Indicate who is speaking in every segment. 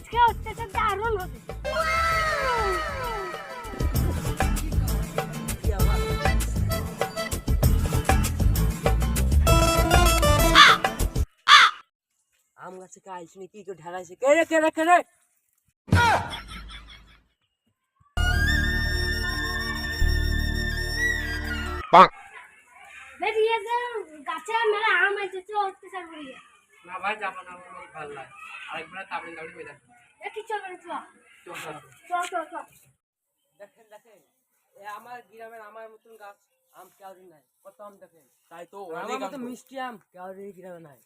Speaker 1: আজকে অত্যাচার দারুণ হবে আম গাছে কাজ শুনে কি কেউ ঢালাইছে? কেড়ে
Speaker 2: কেড়ে কেড়ে বেরিয়ে গাছে মেলা আম আছে অত্যাচার করিয়ে।
Speaker 3: না ভাই যাব না আমার ভালো লাগে। আরেকবার
Speaker 2: চল
Speaker 1: দেখেন দেখেন এ আমার গ্রামের আমার মতন গাছ আম কাউরি নাই কত আম দেখেন?
Speaker 3: তাই তো
Speaker 1: আমার মতো মিষ্টি আম কাউরি গ্রামে নাই।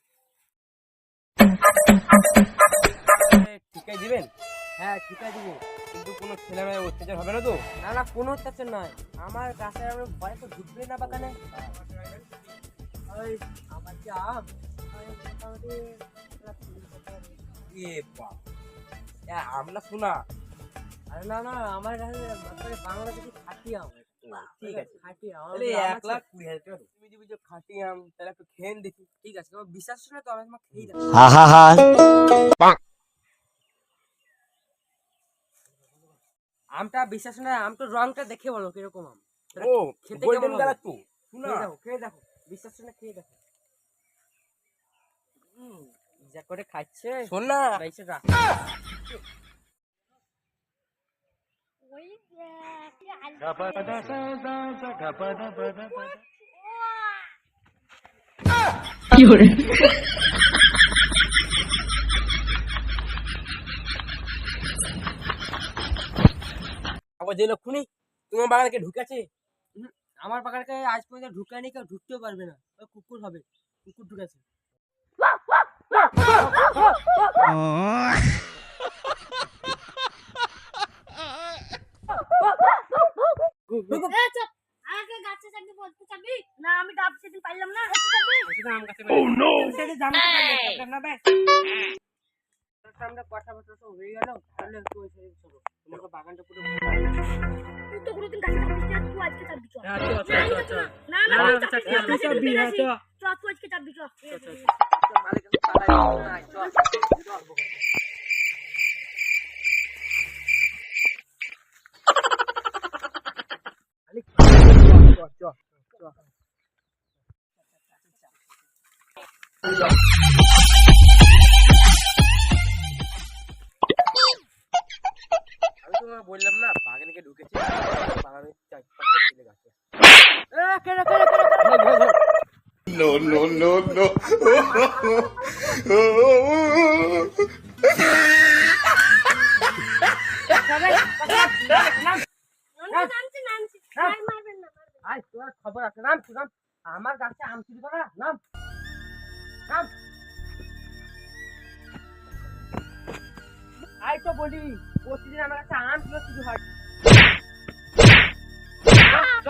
Speaker 3: ঠিকাই দিবেন?
Speaker 1: হ্যাঁ ঠিক আছে দিব।
Speaker 3: কিন্তু কোনো ছেলে মেয়ে অত্যাচার হবে না তো?
Speaker 1: না না কোনো অত্যাচার নাই আমার গাছের আমরা ভয় তো ঢুকবে না বাগানে। ওই আমার যে আম? ওই মোটামুটি প্রায় তিরিশ বছর।
Speaker 3: এ বাপ। এ আমরা শোনা।
Speaker 1: আরে না না আমার কাছে বাংলাদেশি খাঁটি আম।
Speaker 3: ঠিক আছে।
Speaker 1: খাঁটি আম।
Speaker 3: এক লাখ কুড়ি হাজার টাকা তুমি যদি বলছো খাটি আম তাহলে একটু খেয়ে দেখি।
Speaker 1: ঠিক আছে তোমার বিশ্বাস না তো? আমি তোমাকে খেয়ে দেবো আমটা বিশ্বাস না আমটা রংটা দেখে বলো কীরকম আম।
Speaker 3: ও
Speaker 1: খেতে কেমন
Speaker 3: কালার
Speaker 1: হবে?
Speaker 3: তো শোনা
Speaker 1: খেয়ে দেখো খেয়ে দেখো বিশ্বাস না খেয়ে দেখো হুম, যা করে খাচ্ছে।
Speaker 3: শোন না।
Speaker 2: কি
Speaker 3: যে লক্ষণী তোমার বাগানকে ঢুকেছে?
Speaker 1: হুম, আমার বাগানকে আজ পর্যন্ত ঢুকায়নি কেউ ঢুকতেও পারবে না। ওই কুকুর হবে কুকুর ঢুকেছে।
Speaker 2: না না
Speaker 1: না সামনে কথাবার্তা সব হয়ে গেল তাহলে একটু ওই সাইডে তোমাকে বাগানটা পুরো
Speaker 2: তুই তো কোনোদিন গাছে চাপিস না তুই আজকে চাপবি চল
Speaker 3: হ্যাঁ, চল, চল,
Speaker 2: না, আমি
Speaker 3: চল,
Speaker 2: চাপবো
Speaker 3: চল।
Speaker 2: না। না না
Speaker 3: না,
Speaker 2: আমি
Speaker 3: না,
Speaker 2: চাপবি
Speaker 3: চল,
Speaker 2: না,
Speaker 3: চল, বললাম না বাগানকে ঢুকেছে বাগানে চার পাঁচটা ছেলে গাছে
Speaker 4: No, no, no, no.
Speaker 1: খবর আছে আমার গাছে আম চুরি করা নাম নাম আয় তো বলি প্রতিদিন আমার কাছে আম চুরি হয় চ,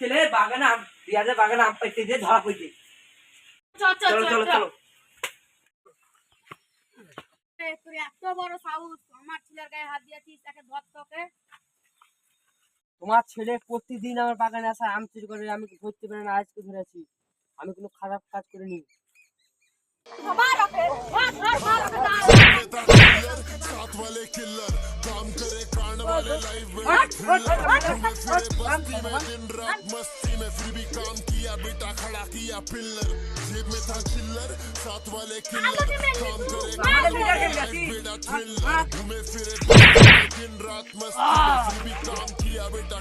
Speaker 1: ছেলে বাগানে আম পেঁয়াজের বাগানে আম পাইতে দিয়ে ধরা পড়ছে।
Speaker 2: চল চল
Speaker 3: চলো চলো চলো
Speaker 2: এ, তোর এত বড় সাহস আমার ছেলের গায়ে হাত দিয়েছিস তাকে ধর তোকে।
Speaker 1: তোমার ছেলে প্রতিদিন আমার বাগানে আসা আম চুরি করে আমি ধরতে পারি না আজকে ধরেছি। আমি কোনো খারাপ কাজ করিনি।
Speaker 4: मस्ती में फिर भी काम किया बेटा खड़ा किया पिल्लर जेब में था चिल्लर साथ वाले किलर काम करे बेटा थ्रिलर घूमे फिरे दिन रात मस्ती में फिर भी काम किया बेटा